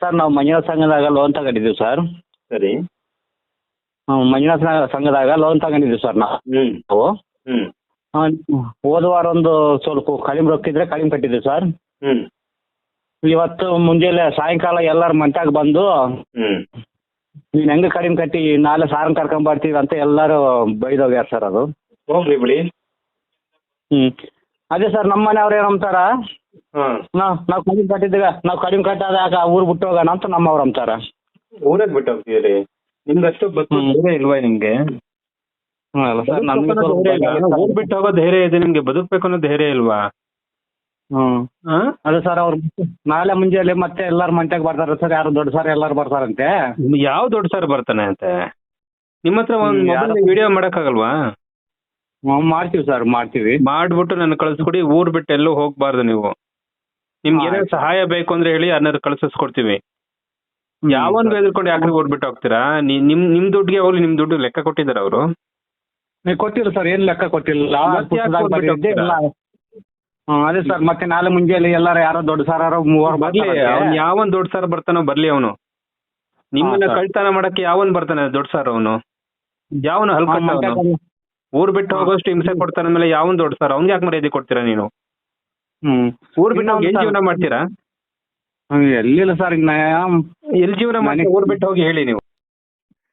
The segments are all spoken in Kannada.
ಸರ್ ನಾವು ಮಂಜುನಾಥ ಸಂಘದಾಗ ಲೋನ್ ತಗೊಂಡಿದ್ದೀವಿ ಸರ್. ಸರಿ. ಹ್ಮ್, ಮಂಜುನಾಥ ಸಂಘ- ಸಂಘದಾಗ ಲೋನ್ ತಗೊಂಡಿದ್ದೀವಿ ಸರ್ ನಾವು. ಹ್ಮ್. ಹ್ಮ್. ಆ, ಹೋದ ವಾರ ಒಂದು ಸ್ವಲ್ಪ ಕಡಿಮೆ ರೊಕ್ಕ ಇದ್ರೆ ಕಡಿಮೆ ಕಟ್ಟಿದ್ದೀವಿ ಸರ್. ಹ್ಮ್. ಇವತ್ತು ಮುಂಜಾನೆ ಸಾಯಂಕಾಲ ಎಲ್ಲರ ಮಂಟ್ಯಾಗ ಬಂದು ಹ್ಮ್. ನೀನು ಹೆಂಗೆ ಕಡಿಮೆ ಕಟ್ಟಿ ನಾಳೆ ಸಾರನ್ ಕರ್ಕೊಂಡ್ ಬರ್ತೀವಿ ಅಂತ ಎಲ್ಲರೂ ಬೈದೋಗ್ಯಾರ ಸರ್ ಅದು. ಹೋಗ್ಲಿ ಬಿಡಿ. ಹ್ಞೂ ಅದೇ ಸರ್ ನಮ್ಮ ಮನೆಯವ್ರು ಏನು ಅಂತಾರ ಹಾ. ನಾವು ನಾವು ಕಡಿಮೆ ಕಟ್ಟಿದ್ದಾಗ ನಾವು ಕಡಿಮೆ ಕಟ್ಟಾದಾಗ ಊರು ಬಿಟ್ಟು ಹೋಗೋಣ ಅಂತ ನಮ್ಮವ್ರು ಅಂತಾರ ಊರಾಗ ಬಿಟ್ಟು ಹೋಗ್ತೀರಿ? ನಿಮ್ಗೆ ಅಷ್ಟು ಬದುಕು. ಧೈರ್ಯ ಇಲ್ವಾ ನಿಮ್ಗೆ? ಹ್ಮ್, ಅಲ್ಲ ಸರ್ ಇಲ್ಲ ಊರ್ ಬಿಟ್ಟು ಹೋಗೋ ಧೈರ್ಯ ಇದೆ ನಿಮ್ಗೆ ಬದುಕ್ಬೇಕು ಅನ್ನೋ ಧೈರ್ಯ ಇಲ್ವಾ? ಹ್ಮ್. ಹಾ ಅದೇ ಸರ್ ಅವ್ರು ನಾಳೆ ಮುಂಜಾನೆ ಮತ್ತೆ ಎಲ್ಲಾರು ಮಂಟ್ಯಾಗ ಬರ್ತಾರ ಸರ್ ಯಾರು ದೊಡ್ಡ ಸರ್ ಎಲ್ಲಾರು ಬರ್ತಾರಂತೆ. ಯಾವ ದೊಡ್ಡ ಸರ್ ಬರ್ತಾನೆ ಅಂತೆ? ನಿಮ್ಮ ಹತ್ರ ಒಂದ್ ಹ್ಮ್, ಮೊಬೈಲ್ ಯಾರು- ವಿಡಿಯೋ ಮಾಡಕ್ಕಾಗಲ್ವಾ? ಹ್ಞೂ ಮಾಡ್ತೀವಿ ಸರ್ ಮಾಡ್ತೀವಿ ಮಾಡ್ಬಿಟ್ಟು ನನ್ನ ಕಳಿಸ್ಕೊಡಿ ಊರ್ ಬಿಟ್ಟು ಎಲ್ಲೂ ಹೋಗ್ಬಾರ್ದು ನೀವು. ನಿಮ್ಗೆ ಏನೇ ಸಹಾಯ ಬೇಕು ಅಂದ್ರೆ ಹೇಳಿ ಅನ್ನೋದು ಕಳಿಸ್ಕೊಡ್ತೀವಿ ಹ್ಮ್, ಯಾವನ್ ಯಾಕೆ ಎದ್ಕೊಂಡು ಯಾಕ್ರಿ ಊರ್ ಬಿಟ್ಟು ಹೋಗ್ತೀರಾ? ನೀ- ನಿಮ್ ನಿಮ್ ದುಡ್ಡಿಗೆ ಹೋಗ್ಲಿ ನಿಮ್ ದುಡ್ಡು ಲೆಕ್ಕ ಕೊಟ್ಟಿದ್ದಾರೆ ಅವರು. ನೀವು ಕೊಟ್ಟಿಲ್ಲ ಸರ್ ಏನು ಲೆಕ್ಕ ಕೊಟ್ಟಿಲ್ಲ. ಮತ್ತೆ ಯಾಕೆ ಪುಸ್ತಕದಾಗ ಹೋಗ್ಬಿಟ್ಟು ಬರೆದಿದ್ದೆ ಎಲ್ಲ ಹ್ಞೂ ಅದೇ ಸರ್ ಮತ್ತೆ ನಾಳೆ ಮುಂಜಾನೆ ಎಲ್ಲಾರು ಯಾರೋ ದೊಡ್ಡ ಸರ್ ಮೂವರು ಬರ್ಲಿ ಅವ್ನ್ ಯಾವನ್ ದೊಡ್ಡ ಸರ್ ಬರ್ತಾನೋ ಬರ್ಲಿ ಅವನು. ನಿಮ್ಮನ್ನ ಹಾ. ಕಳ್ತನ ಮಾಡಕ್ಕೆ ಯಾವನ್ ಬರ್ತಾನೆ ದೊಡ್ಡ ಸರ್ ಅವನು? ಯಾವನು ಹಲ್ಕಟ್ಟ ಅವನು? ಊರ್ ಬಿಟ್ಟು. ಹೋಗೋಷ್ಟು ಹಿಂಸೆ ಕೊಡ್ತಾರೆ ಮೇಲೆ ಯಾವನ್ ದೊಡ್ಡ ಸರ್? ಅವ್ನ್ಗೆ ಯಾಕೆ ಮರ್ಯಾದೆ ಕೊಡ್ತೀರಾ ನೀನು? ಹ್ಮ್. ಊರ್ ಬಿಟ್ಟು ಹೋಗಿ ಏನ್ ಜೀವನ ಮಾಡ್ತೀರಾ? ಎಲ್ಲಿಲ್ಲ ಸರ್ ಇನ್ನ ಎಲ್ ಜೀವನ ಮಾಡಿ ಊರ್ ಬಿಟ್ಟು ಹೋಗಿ ಹೇಳಿ ನೀವು.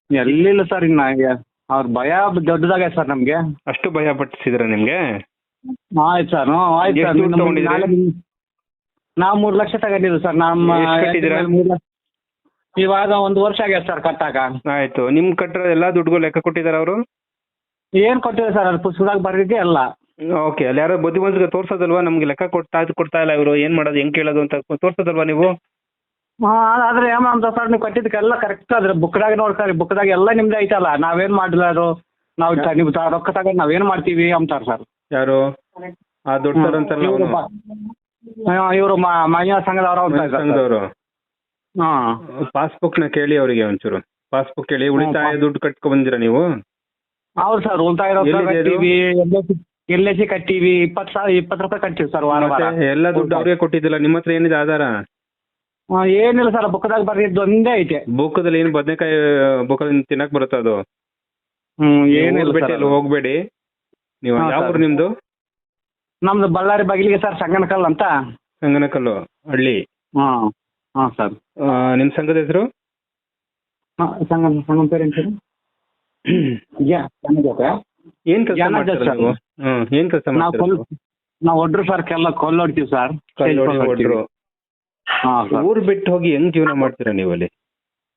ಎಲ್ಲಿಲ್ಲ ಸರ್ ಇನ್ನ ಅವ್ರ ಭಯ ದೊಡ್ಡದಾಗ ಸರ್ ನಮ್ಗೆ. ಅಷ್ಟು ಭಯ ಪಟ್ಟಿಸಿದ್ರ ನಿಮ್ಗೆ? ಆಯ್ತು ಸರ್. ಆಯ್ತು ಸರ್. ನಾವು ಮೂರು ಲಕ್ಷ ತಗೊಂಡಿದ್ದು ಸರ್. ನಮ್ಮ ಇವಾಗ ಒಂದು ವರ್ಷ ಆಗ್ಯದ ಸರ್ ಕಟ್ಟಾಕ ಆಯ್ತು. ನಿಮ್ ಕಟ್ಟಿರೋ ಎಲ್ಲಾ ದುಡ್ಡುಗೂ ಲೆಕ್ಕ ಕೊಟ್ಟಿದಾರ ಅವರು? ಏನ್ ಕೊಟ್ಟಿದೆ ಸರ್ ಅದು ಪುಸ್ತಕದಾಗ ಬರ್ದಿದ್ದೆ ಅಲ್ಲ. ಓಕೆ ಅಲ್ಲಿ ಯಾರೋ ಬುದ್ಧಿವಂತರಿಗೆ ತೋರ್ಸೋದಲ್ವಾ? ನಮ್ಗೆ ಲೆಕ್ಕ ಕೊಡ್ತಾ ಕೊಡ್ತಾ ಇಲ್ಲ ಇವರು. ಏನ್ ಮಾಡೋದು ಹೆಂಗ್ ಕೇಳೋದು ಅಂತ ತೋರ್ಸೋದಲ್ವಾ ನೀವು? ಹಾ ಆದ್ರೆ ಏಮ ಅಂತ ಸರ್ ನೀವು ಕಟ್ಟಿದ್ದಕ್ಕೆಲ್ಲ ಕರೆಕ್ಟ್ ಅದ್ರ ಬುಕ್ದಾಗ ನೋಡ್ತಾರೆ ಬುಕ್ದಾಗ ಎಲ್ಲ ನಿಮ್ದೇ ಐತಲ್ಲ. ನಾವೇನ್ ಮಾಡಿಲ್ಲ ಅದು? ನಾವು ತ- ನೀವು ತ- ರೊಕ್ಕ ತಗೊಂಡು ನಾವೇನ್ ಮಾಡ್ತೀವಿ ಅಂತಾರ ಸರ್ ಯಾರು? ಆ ದೊಡ್ಡ ಸರ್ ಅಂತಾರಲ್ಲ ಇವರು ಅವನು. ಇವರು ಮಹಿಳಾ ಸಂಘದವ್ರು ಅಂತ ಸರ್. ಸಂಘದವರು. ಹಾ. ಪಾಸ್ಬುಕ್ನ ಕೇಳಿ ಅವರಿಗೆ ಒಂಚೂರು. ಪಾಸ್ಬುಕ್ ಕೇಳಿ ಉಳಿತಾಯ ದುಡ್ಡು ಕಟ್ಕೊ ಬಂದಿರ ನೀವು? ಹೌದು ಸರ್ ಉಳಿತಾಯ ಎಲ್ಲಿದೆ? ಕಟ್ತೀವಿ ಎಲ್ ಐ ಸಿ ಕಟ್ಟಿವಿ ಇಪ್ಪತ್ತು ಸಾವಿರ ಇಪ್ಪತ್ತು ರೂಪಾಯಿ ಕಟ್ತೀವಿ ಸರ್ ವಾರ ವಾರ. ಮತ್ತೆ ಎಲ್ಲ ದುಡ್ಡು ಅವ್ರಿಗೆ ಕೊಟ್ಟಿದ್ದಿಲ್ಲ ನಿಮ್ಮ ಹತ್ರ ಏನಿದೆ ಆಧಾರ? ಹಾ, ಏನಿಲ್ಲ ಸರ್ ಬುಕ್ಕದಾಗ ಬರೆದಿದ್ದು ಒಂದೇ ಐತೆ. ಬುಕ್ಕದಲ್ಲಿ ಏನು ಬದನೆಕಾಯಿ ಬುಕ್ಕಲ್ಲಿ ತಿನ್ನಕ್ ಬರುತ್ತೆ ಅದು? ಹ್ಮ್ ಏನಿಲ್ಲ ಅದು. ಹೋಗ್ಬೇಡಿ. ನೀವು ಹಾ, ಯಾವ ಸರ್. ಊರು ನಿಮ್ದು? ನಮ್ದು ಬಳ್ಳಾರಿ ಬಾಗಿಲಿಗೆ ಸರ್ ಸಂಗನಕಲ್ ಅಂತ. ಸಂಗನಕಲ್ಲು ಹಳ್ಳಿ. ಹಾ ಹಾ ಸರ್. ಆ, ನಿಮ್ ಸಂಘದ ಹೆಸರು? ಪೇರು ಏನು ಏನ್ ಕೆಲಸ ಮಾಡ್ತೀರಾ ನೀವು? ಹ್ಮ್ ಏನ್ ಕೆಲಸ ನಾವು ಮಾಡ್ತೀರಾ ನೀವು? ನಾವು ಒಡ್ರು ಸರ್ ಎಲ್ಲ ಕೊಲ್ಲೊಡ್ತೀವಿ ಸರ್ ಕಲ್ಲು ಹೊಡಿ ಹೊಡ್ರು. ಹಾ ಸರ್ ಊರ್ ಬಿಟ್ಟು ಹೋಗಿ ಹೆಂಗ್ ಜೀವನ ಮಾಡ್ತೀರಾ ನೀವು ಅಲ್ಲಿ?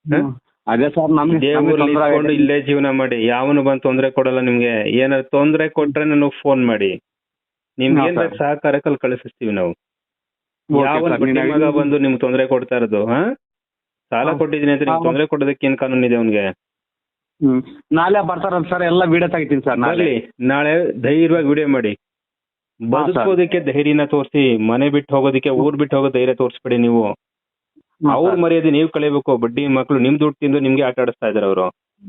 ಹ್ಮ್. ಅದೇ ಸರ್ ನಮ್ ಇದೇ ಊರಲ್ಲಿ ಇದ್ಕೊಂಡು ಇಲ್ಲೇ ಜೀವನ ಮಾಡಿ. ಯಾವನು ಬಂದ್ ತೊಂದ್ರೆ ಕೊಡಲ್ಲ ನಿಮ್ಗೆ. ಏನಾದ್ರು ತೊಂದ್ರೆ ಕೊಟ್ರೆ ನನಗೆ ಫೋನ್ ಮಾಡಿ. ನಿಮ್ಗೆ ಹಾ, ಏನ್ ಸರ್. ಕಳಿಸ್ತೀವಿ ನಾವು. ಯಾವ ಮಗ ಬಂದು ನಿಮ್ಗೆ ತೊಂದ್ರೆ ಕೊಡ್ತಾ ಇರೋದು ಹಾ? ಸಾಲ ಕೊಟ್ಟಿದೀನಿ ಕೊಟ್ಟಿದ್ದೀನಿ ಅಂತ ನಿಮ್ಗೆ. ತೊಂದ್ರೆ ಕೊಡೋದಕ್ಕೆ ಏನ್ ಕಾನೂನು ಇದೆ ಅವ್ನಿಗೆ? ಹ್ಮ್. ನಾಳೆ ಬರ್ತಾರಲ್ಲ ಸರ್ ಎಲ್ಲ ವಿಡಿಯೋ ತೆಗಿತೀನಿ ಸರ್ ನಾಳೆ. ಬರ್ಲಿ. ನಾಳೆ ಧೈರ್ಯವಾಗಿ ವಿಡಿಯೋ ಮಾಡಿ. ಬದುಕೋದಕ್ಕೆ ಧೈರ್ಯನ ತೋರಿಸಿ ಮನೆ ಬಿಟ್ಟು ಹೋಗೋದಕ್ಕೆ ಊರ್ ಬಿಟ್ಟು ಹೋಗೋ ಧೈರ್ಯ ತೋರಿಸ್ಬಿಡಿ ನೀವು. ಹಾ, ಅವ್ರ ಸರ್. ಮರ್ಯಾದೆ ನೀವು ಕಳಿಬೇಕು ಬಡ್ಡಿ ಮಕ್ಳು ನಿಮ್ ದುಡ್ಡು ತಿಂದು ನಿಮ್ಗೆ ಆಟ ಆಡಿಸ್ತಾ ಇದಾರೆ ಅವರು.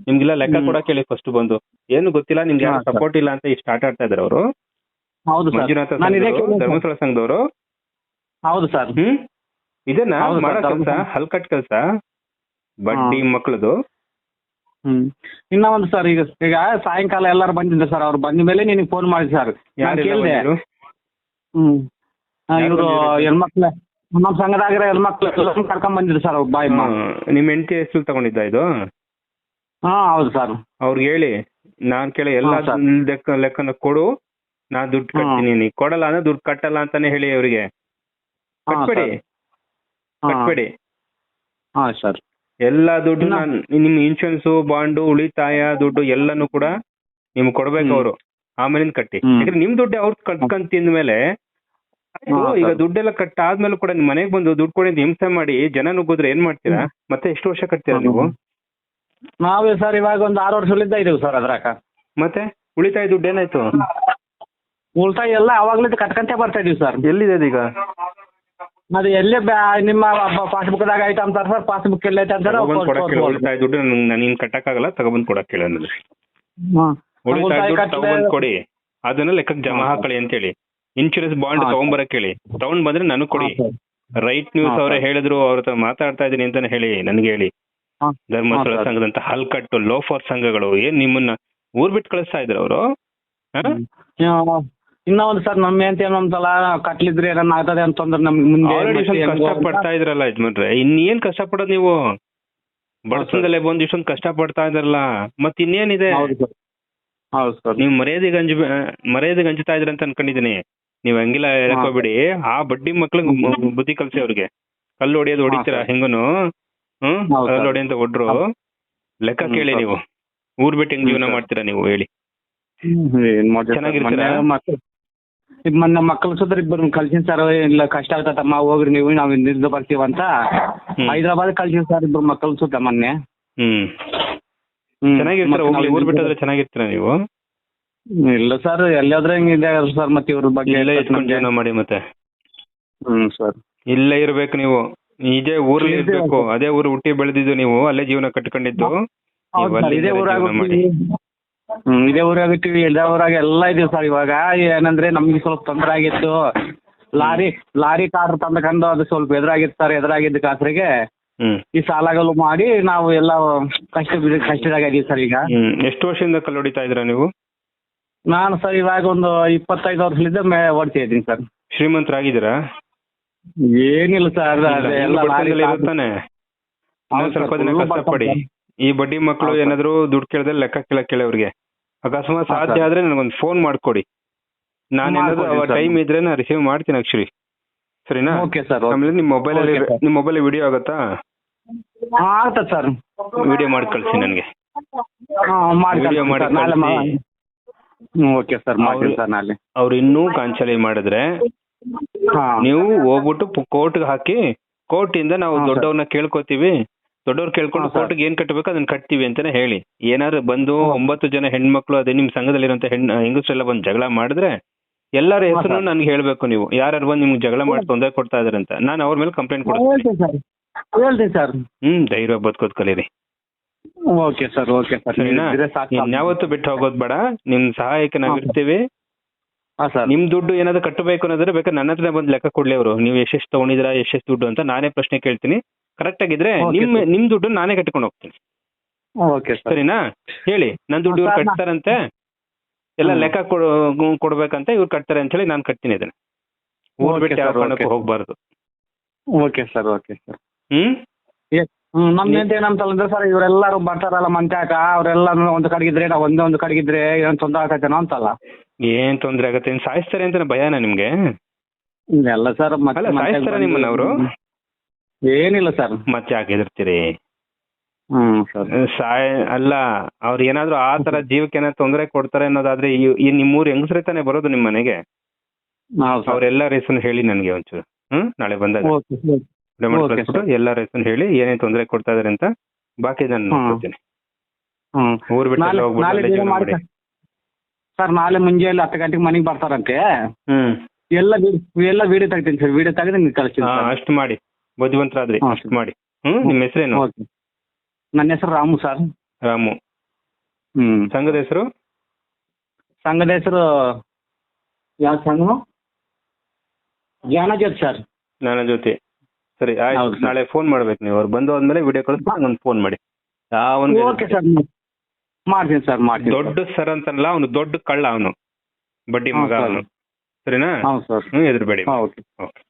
ನಿಮ್ಗೆಲ್ಲ ಲೆಕ್ಕ ಕೂಡ ಕೇಳಿ ಹೇಳಿ ಫಸ್ಟ್ ಬಂದು. ಏನು ಗೊತ್ತಿಲ್ಲ ನಿಮ್ಗೆ ಹಾ, ಸರ್. ಸಪೋರ್ಟ್ ಇಲ್ಲ ಅಂತ ಇಷ್ಟ ಆಟ ಆಡ್ತಾ ಇದಾರೆ ಅವರು. ಹೌದು ಸರ್ ಮಂಜುನಾಥ ನಾನು ಇದೇ ಸಂಘದವರು, ಸರ್. ಧರ್ಮಸ್ಥಳ ಸಂಘದವರು. ಹೌದು ಸರ್ ಹ್ಮ್. ಇದನ್ನ ಹೌದು ಸರ್, ಮಾಡೋ ಕೆಲಸ ಧರ್ಮಸ್ಥಳ. ಹಲ್ಕಟ್ ಕೆಲಸ ಬಡ್ಡಿ ಮಕ್ಳದು. ಹ್ಮ್. ಇನ್ನ ಒಂದು ಸರ್ ಈಗ ಈಗ ಸಾಯಂಕಾಲ ಎಲ್ಲರೂ ಬಂದಿದ್ದೆ ಸರ್ ಅವ್ರು ಬಂದ ಮೇಲೆ ನಿನಗೆ ಫೋನ್ ಮಾಡಿ ಸರ್ ನಾನು ಯಾರೆಲ್ಲ ಕೇಳಿದೆ? ಬಂದಿದ್ರು? ಹ್ಮ್. ಯಾರು ಇವರು ಬಂದಿದ್ರು? ಹೆಣ್ಮಕ್ಳು ನಮ್ಮ ಸಂಘದಾಗಿರೋ ಹೆಣ್ಮಕ್ಳು ಎಲ್ಲರನ್ನೂ ಕರ್ಕೊಂಡ್ ಬಂದಿದ್ರು ಸರ್ ಬಾಯ್ ಹಾ, ನಿಮ್ ಹೆಂಡತಿ ಹೆಸರು ತಗೊಂಡಿದ್ದ ಇದು? ಹಾ ಹೌದು ಸರ್ ಅವ್ರಿಗೆ ಹೇಳಿ. ನಾನ್ ಕೇಳಿ ಎಲ್ಲ ಹಾ, ಸರ್. ಲೆಕ್ಕ ಲೆಕ್ಕನ ಕೊಡು. ನಾನ್ ದುಡ್ಡು ಹಾ. ಕಟ್ತೀನಿ. ನೀ ಕೊಡಲ್ಲ ಅಂದ್ರೆ ದುಡ್ಡು ಕಟ್ಟಲ್ಲ ಅಂತಾನೆ ಹೇಳಿ ಅವರಿಗೆ. ಹಾ, ಕಟ್ಬೇಡಿ. ಹಾ. ಕಟ್ಬೇಡಿ. ಹಾ ಸರ್ ಎಲ್ಲಾ ದುಡ್ಡು ನಾನ್ ನಿಮ್ ಇನ್ಶೂರೆನ್ಸ್ ಬಾಂಡ್ ಉಳಿತಾಯ ದುಡ್ಡು ಎಲ್ಲಾನು ಕೂಡ ನಿಮ್ಗೆ ಕೊಡ್ಬೇಕು. ಅವರು. ಆಮೇಲಿಂದ ಕಟ್ಟಿ. ಯಾಕಂದ್ರೆ ನಿಮ್ ದುಡ್ಡು ಅವ್ರು ಕಟ್ಕೊಂಡ್ ತಿಂದ ಮೇಲೆ ಈಗ. ದುಡ್ಡೆಲ್ಲ ಕಟ್ ಆದ್ಮೇಲೆ ಕೂಡ ನಿಮ್ ಮನೆಗ್ ಬಂದು ದುಡ್ಡು ಕೊಡಿ ಅಂತ ಹಿಂಸೆ ಮಾಡಿ ಜನ ನುಗ್ಗಿದ್ರೆ ಏನ್ ಮಾಡ್ತೀರಾ? ಮತ್ತೆ ಎಷ್ಟು ವರ್ಷ ಕಟ್ತೀರಾ ನೀವು? ನಾವೇ ಸರ್ ಇವಾಗ ಒಂದು ಆರು ವರ್ಷದಿಂದ ಇದೀವಿ ಸರ್ ಅದ್ರಾಗ. ಮತ್ತೆ ಉಳಿತಾಯ ದುಡ್ಡು ಏನಾಯ್ತು? ಉಳಿತಾಯ ಎಲ್ಲ ಅವಾಗ್ಲಿಂದ ಕಟ್ಕೊಂತ ಬರ್ತಾ ಇದೀವಿ ಸರ್. ಎಲ್ಲಿದೆ ಈಗ? ಅದು ಎಲ್ಲೇ ನಿಮ್ಮ ಪಾಸ್ಬುಕ್ದಾಗ ಐತೆ ಅಂತಾರೆ ಸರ್ ಪಾಸ್ಬುಕ್ ಎಲ್ಲ ಐತೆ ಅಂತಾರೆ ತಗೊಬಂದ್ ಕೊಡಕ್ಕೆ ಹೇಳು ಉಳಿತಾಯ ದುಡ್ಡು ನನಗೆ ಕಟ್ಟಕ್ಕಾಗಲ್ಲ ತಗೊಬಂದ್ ಕೊಡಕ್ ಹೇಳ ಅಂದ್ರೆ. ಉಳಿತಾಯ ದುಡ್ಡು ತಗೊಂಡು ಕೊಡಿ. ಅದನ್ನ ಲೆಕ್ಕಕ್ಕೆ ಜಮಾ ಹಾಕಳಿ ಅಂತ ಹೇಳಿ ಇನ್ಶೂರೆನ್ಸ್ ಬಾಂಡ್ ತಗೊಂಡ್ಬರಕ್ ಹೇಳಿ ತಗೊಂಡ್ ಬಂದ್ರೆ ನನಗ್ ಕೊಡಿ. ರೈಟ್ ನ್ಯೂಸ್ ಅವರೇ ಹೇಳಿದ್ರು ಅವ್ರ ಹತ್ರ ಮಾತಾಡ್ತಾ ಇದೀನಿ ಅಂತಾನೆ ಹೇಳಿ ನನ್ಗೆ ಹೇಳಿ. ಧರ್ಮಸ್ಥಳ. ಸಂಘದಂತ ಹಲ್ಕಟ್ಟು ಲೋಫರ್ ಸಂಘಗಳು ಏನ್ ನಿಮ್ಮನ್ನ ಊರ್ ಬಿಟ್ಟು ಕಳಿಸ್ತಾ ಇದ್ರು ಅವರು? ಇನ್ನ ಒಂದು ಸರ್ ನಮ್ಮ ಅಂತ ಏನಂತಲ್ಲ ಕಟ್ಲಿದ್ರೆ ಏನನ್ನ ಆಗ್ತದೆ ಅಂತಂದ್ರೆ ನಮ್ಗೆ ಮುಂದೆ ಆಲ್ರೆಡಿ ಮತ್ತೆ ಹೆಂಗೋ ಕಷ್ಟ ಅಂತ- ಪಡ್ತಾ ಇದ್ರಲ್ಲ ಯಜಮಾನ್ರೆ. ಇನ್ನೇನ್ ಕಷ್ಟ ಪಡೋದ್ ನೀವು? ಬಡತನದಲ್ಲೇ ಬಂದು ಇಷ್ಟೊಂದು ಕಷ್ಟ ಪಡ್ತಾ ಇದ್ರಲ್ಲ ಮತ್ ಇನ್ನೇನಿದೆ ಹೌದು ಸರ್. ಹೌದು ಸರ್. ನೀವು ಮರ್ಯಾದೆ ಅಂಜ ಮರ್ಯಾದೆ ಅಂಜುತ್ತಾ ಇದ್ರ ಅಂತ ಅನ್ಕೊಂಡಿದೀನಿ. ನೀವ್ ಹಂಗಿಲ್ಲ ಹೇಳ್ಕೋಬೇಡಿ. ಆ ಬಡ್ಡಿ ಮಕ್ಳಿಗೆ ಬುದ್ಧಿ ಕಲ್ಸಿ ಅವ್ರಿಗೆ. ಕಲ್ಲು ಹೊಡಿಯೋದು ಹೊಡಿತೀರಾ. ಹೆಂಗನು? ಹ್ಮ್? ಹೌದು ಕಲ್ಲು ಸರ್. ಹೊಡಿ ಅಂತ ಹೊಡ್ರು. ಲೆಕ್ಕ ಹ್ಮ್ ಕೇಳಿ ಸರ್. ನೀವು. ಊರ್ ಬಿಟ್ಟು ಹೆಂಗ್ ಹ್ಮ್ ಜೀವನ ಸರ್. ಮಾಡ್ತೀರಾ ನೀವು ಹೇಳಿ. ಏನ್ ಮಾಡ್ತೀವಿ ಸರ್? ಚೆನ್ನಾಗಿರ್ತೀರಾ? ಈಗ ಮೊನ್ನೆ ಮಕ್ಕಳು ಸುತ್ತ ಇಬ್ಬರು ಕಳ್ಸಿನ್ ಸರ್ ಇಲ್ಲ ಕಷ್ಟ ಆಗ್ತದಮ್ಮ ಹೋಗ್ರಿ ನೀವು ನಾವು ಇಂದ ಬರ್ತೀವಿ ಅಂತ. ಹೈದ್ರಾಬಾದ್ ಕಳ್ಸಿನ್ ಸರ್ ಇಬ್ರು ಮಕ್ಕಳು ಸುತ್ತ ಮೊನ್ನೆ. ಹ್ಮ್. ಹ್ಮ್. ಚೆನ್ನಾಗಿರ್ತೀರಾ ಹೋಗ್ಲಿ ನಾವು ಊರ್ ಬಿಟ್ಟಾದ್ರೆ ಚೆನ್ನಾಗಿರ್ತೀರಾ ನೀವು? ಇಲ್ಲ ಸರ್ ಎಲ್ಲಾದ್ರೂ ಇದೆ ಸರ್ ಮತ್ತೆ ಇವ್ರ ಬಗ್ಗೆ ಇಲ್ಲೇ ಇಟ್ಕೊಂಡು ಜೀವನ ಮಾಡಿ ಮತ್ತೆ. ಹ್ಮ್ ಸರ್ ಇಲ್ಲೇ ಇರ್ಬೇಕು ನೀವು. ಇದೇ ಊರಲ್ಲಿ ಇರಬೇಕು. ಇರ್ಬೇಕು. ಅದೇ ಊರು ಹುಟ್ಟಿ ಬೆಳೆದಿದ್ದು ನೀವು ಅಲ್ಲೇ ಜೀವನ ಕಟ್ಕೊಂಡಿದ್ದು. ಹೌದು ನೀವು ಸರ್, ಅಲ್ಲಿಂದಲೇ ಇದೇ ಊರಾಗ ಜೀವನ ಮಾಡಿ. ಹ್ಮ್ ಇದೇ ಊರಾಗಿರ್ತೀವಿ ಇದೇ ಊರಾಗ ಎಲ್ಲಾ ಇದೀವಿ ಸರ್ ಇವಾಗ. ಏನಂದ್ರೆ ನಮ್ಗೆ ಸ್ವಲ್ಪ ತೊಂದರೆ ಆಗಿತ್ತು. ಲಾರಿ ಲಾರಿ ಕಾರ್ ತಂದ್ಕೊಂಡು ಅದು ಸ್ವಲ್ಪ ಎದುರಾಗಿತ್ತು ಸರ್ ಎದುರಾಗಿದ್ದ ಕಾಸರಿಗೆ. ಹ್ಮ್. ಈ ಸಾಲಗಳು ಮಾಡಿ ನಾವು ಎಲ್ಲ ಕಷ್ಟ ಬಿದ್ದು ಕಷ್ಟದಾಗ ಇದೀವಿ ಸರ್ ಈಗ. ಹ್ಮ್ ಎಷ್ಟು ವರ್ಷದಿಂದ ಕಲ್ಲು ಹೊಡಿತಾ ಇದ್ದೀರಾ ನೀವು? ನಾನು ಸರ್ ಇವಾಗ ಒಂದು ಇಪ್ಪತ್ತೈದು ವರ್ಷದಿಂದ ಮೇ ಓಡ್ತಾ ಇದ್ದೀನಿ ಸರ್. ಶ್ರೀಮಂತರಾಗಿದ್ದೀರಾ? ಏನಿಲ್ಲ ಸರ್ ಇಲ್ಲ, ಅದೇ ಎಲ್ಲ ಲಾರಿ ಬಡತನದಲ್ಲಿ ಇರುತ್ತಾನೆ ಇನ್ನೊಂದ್ ಸ್ವಲ್ಪ ದಿನ ಕಷ್ಟಪಡಿ. ಈ ಬಡ್ಡಿ ಮಕ್ಕಳು ಏನಾದ್ರು ದುಡ್ಡು ಕೇಳಿದ್ರೆ ಲೆಕ್ಕ ಕೇಳಕ್ ಕೇಳಿ ಅವ್ರಿಗೆ. ಅಕಸ್ಮಾತ್ ಸಾಧ್ಯ. ಆದ್ರೆ ನನಗೊಂದು ಫೋನ್ ಮಾಡ್ಕೊಡಿ. ನಾನು ಏನಾದ್ರು ಮಾಡ್ಕೊಡಿ ಟೈಮ್ ಇದ್ರೆ ನಾನು ರಿಸೀವ್ ಮಾಡ್ತೀನಿ ಆಕ್ಚುಲಿ ಸರಿನಾ? Okay sir okay. ಆಮೇಲೆ ನಿಮ್ ಮೊಬೈಲ್ ಅಲ್ಲಿ Okay. ನಿಮ್ ಮೊಬೈಲ್ ವಿಡಿಯೋ ಆಗುತ್ತಾ? ಆಗ್ತದೆ ಸರ್. ವಿಡಿಯೋ ಮಾಡಿ ಕಳ್ಸಿ ನನಗೆ. ಹಾ, ವಿಡಿಯೋ ಮಾಡಿ ಸರ್, ನಾಳೆ ಮಾ- ಕಳ್ಸಿ. ಹ್ಮ್ ಓಕೆ ಸರ್ ಮಾಡ್ತೀನಿ ಅವ್ರು- ಸರ್ ನಾಳೆ. ಅವ್ರು ಇನ್ನೂ ಕಾಂಚಲಿ ಮಾಡಿದ್ರೆ ಹಾ. ನೀವು ಹೋಗ್ಬಿಟ್ಟು ಕೋರ್ಟ್ಗೆ ಹಾಕಿ ಕೋರ್ಟ್ ಇಂದ ನಾವು ದೊಡ್ಡವನ್ನ ಸರ್. ದೊಡ್ಡವ್ರನ್ನ ಕೇಳ್ಕೊತೀವಿ. ದೊಡ್ಡವ್ರು ಕೇಳ್ಕೊಂಡು. ಕೋರ್ಟ್ಗೆ ಏನ್ ಕಟ್ಟಬೇಕು ಅದನ್ನ ಕಟ್ತೀವಿ ಅಂತಾನೆ ಹೇಳಿ. ಏನಾದ್ರು ಬಂದು ಒಂಬತ್ತು ಜನ ಹೆಣ್ಮಕ್ಳು ಅದೇ ನಿಮ್ ಸಂಘದಲ್ಲಿರುವಂತ ಹೆಣ್ಣು ಹೆಂಗಸರೆಲ್ಲ ಬಂದು ಜಗಳ ಮಾಡಿದ್ರೆ ಎಲ್ಲರ ಹೆಸರು ಸರ್. ನನ್ಗೆ ಹೇಳ್ಬೇಕು ನೀವು. ಯಾರು ಬಂದು ನಿಮ್ಗೆ ಜಗಳ ಮಾಡಿ ತೊಂದರೆ ಕೊಡ್ತಾ ಇದಾರೆ ಅಂತ ನಾನು ಅವ್ರ ಮೇಲೆ ಕಂಪ್ಲೇಂಟ್ ಕೊಡ್ತೀನಿ ಹೇಳ್ತೀನಿ ಸರ್. ಹ್ಮ್ ಧೈರ್ಯ ಬದುಕೋದ್ ಕಲೀರಿ. ಓಕೆ ಸರ್ ಓಕೆ ಇದ್ರೆ ಬಿಟ್ಟು ಹೋಗೋದ್ ಬೇಡ. ನಿಮ್ ಸಹಾಯಕ ನಾವ್. ಇರ್ತೀವಿ. ನಿಮ್ ದುಡ್ಡು ಏನಾದ್ರು ಕಟ್ಟಬೇಕು ಅನ್ನೋದ್ರೆ ಬೇಕಾದ್ರೆ ನನ್ನ ಹತ್ರ ಬಂದು ಲೆಕ್ಕ ಕೊಡ್ಲಿ ಅವರು. ನೀವು ಎಷ್ಟೆಷ್ಟು ತಗೊಂಡಿದ್ರ ಎಷ್ಟೆಷ್ಟು ದುಡ್ಡು ಅಂತ ನಾನೇ ಪ್ರಶ್ನೆ ಕೇಳ್ತೀನಿ. ಕರೆಕ್ಟ್ ಆಗಿದ್ರೆ ನಿಮ್ಮ ನಿಮ್ ದುಡ್ಡನ್ನ ನಿಮ್ ದುಡ್ಡು ನಾನೇ ಕಟ್ಕೊಂಡು ಹೋಗ್ತೀನಿ. ಓಕೆ ಸರ್ ಸರಿನಾ? ಹೇಳಿ ನನ್ ದುಡ್ಡು ಇವ್ರು ಕಟ್ತಾರಂತೆ ಎಲ್ಲ ಲೆಕ್ಕ ಕೊಡ್ಬೇಕಂತ ಇವ್ರು ಕಟ್ತಾರೆ ಅಂತ ಹೇಳಿ ನಾನು ಕಟ್ತೀನಿ ಇದನ್ನ ಹೋಗ್ಬಿಟ್ಟು Okay, ಬಿಟ್ಟು ಯಾವ ಕಾರಣಕ್ಕೂ ಹೋಗ್ಬಾರ್ದು. ಓಕೆ ಸರ್ ಓಕೆ ಸರ್ ಹ್ಮ್? ಹ್ಮ್ ನಮ್ದು ಅಂತ ಏನಂತಂದ್ರೆ ಸರ್ ಇವರೆಲ್ಲರೂ ಬರ್ತಾರಲ್ಲ ಮಂತ್ಯಾಕ ಅವರೆಲ್ಲ ಒಂದು ಕಡೆಗಿದ್ರೆ ನಾವು ಒಂದೇ ಒಂದು ಕಡೆಗಿದ್ರೆ ಏನ್ ತೊಂದರೆ ಆಗತ್ತೇನೋ ಅಂತಲ್ಲ. ಏನ್ ತೊಂದ್ರೆ ಆಗತ್ತೆ ಏನ್ ಸಾಯಿಸ್ತಾರೆ ಅಂತ ಭಯನಾ ನಿಮ್ಗೆ? ಎಲ್ಲ ಸರ್ ಸಾಯಿಸ್ತಾರ ನಿಮ್ಮನ್ನ ಅವರು? ಏನಿಲ್ಲ ಸರ್ ಮತ್ತೆ ಯಾಕೆ ಹೆದರ್ತೀರಿ? ಹ್ಮ್ ಸರ್. ಸಾಯ್ ಅಲ್ಲ ಅವ್ರು ಏನಾದ್ರು ಆ ತರ ಜೀವಕ್ಕೆ ಏನಾದ್ರು ತೊಂದರೆ ಕೊಡ್ತಾರೆ ಅನ್ನೋದಾದ್ರೆ ಈ- ಈ ನಿಮ್ಮೂರ್ ಹೆಂಗಸ್ರೆ ತಾನೇ ಬರೋದು ನಿಮ್ ಮನೆಗೆ? ಹೌದು ಸರ್. ಅವ್ರೆಲ್ಲ ರೇಸನ್ ಹೇಳಿ ನನ್ಗೆ ಒಂಚೂರು. ಹ್ಮ್ ನಾಳೆ ಬಂದಾಗ. Okay sir. ಮಾಡಿ Okay, ಕಳ್ಸ್ಬಿಟ್ಟು ಎಲ್ಲರ ಹೆಸರು ಹೇಳಿ ಏನೇನ್ ತೊಂದರೆ ಕೊಡ್ತಾ ಇದಾರೆ ಅಂತ ಬಾಕಿ ನಾನು ಹ್ಮ್. ನೋಡ್ಕೊತೀನಿ ಹ್ಮ್. ಊರ್ ಬಿಟ್ಟು ನಾಳೆ ಎಲ್ಲ ಹೋಗ್ಬಿಟ್ಟು ನಾಳೆ ಅಲ್ಲೇ ಬೇಗ ಜೀವನ ಮಾಡಿ ಮಾಡಿ ಸರ್ ನಾಳೆ ಮುಂಜಾನೆ ಹತ್ತು ಗಂಟೆಗೆ ಮನೆಗೆ ಬರ್ತಾರಂತೆ. ಹ್ಮ್. ಎಲ್ಲ ವಿ- ಎಲ್ಲ ವಿಡಿಯೋ ತೆಗಿತೀನಿ ಸರ್. ವಿಡಿಯೋ ತೆಗೆದು ನಿಮ್ಗೆ ಕಳಿಸ್ತೀನಿ ಹಾ ಸರ್. ಅಷ್ಟು ಮಾಡಿ. ಬುದ್ಧಿವಂತರಾದ್ರಿ ಹಾ, ಮಾಡಿ. ಹ್ಮ್ ನಿಮ್ ಹೆಸರೇನು? ಓಕೆ ನನ್ನ ಹೆಸರು ರಾಮು ಸರ್. ರಾಮು. ಹ್ಮ್. ಸಂಘದ ಹೆಸರು? ಸಂಘದ ಹೆಸರು ಯಾವ ಸಂಘ? ಜ್ಞಾನಜ್ಯೋತಿ ಸರ್. ನನ್ನ ಜೊತೆ ಸರಿ ಹೌದು ಆಯ್ತು ನಾಳೆ ಫೋನ್ ಮಾಡ್ಬೇಕು ನೀವು. ಅವ್ರು ಬಂದು ಹೋದ್ಮೇಲೆ ವಿಡಿಯೋ ಕಳಿಸ್ಬಿಟ್ಟು ನನ್ ಫೋನ್ ಮಾಡಿ. ಒಂದು ಓಕೆ ಸರ್ ಮಾಡ್ತೀನಿ ಸರ್ ಮಾಡ್ತೀನಿ ದೊಡ್ಡ ಸರ್ ಅಂತಲ್ಲ ಅವನು ದೊಡ್ಡ ಕಳ್ಳ ಅವನು. ಬಡ್ಡಿ ಹಾ, ಮಗ. ಅವನು. ಸರಿನಾ? ಹೌದು ಸರ್. ಹ್ಮ್ ಎದುರುಬೇಡಿ. ಹಾಂ ಓಕೆ ಓಕೆ.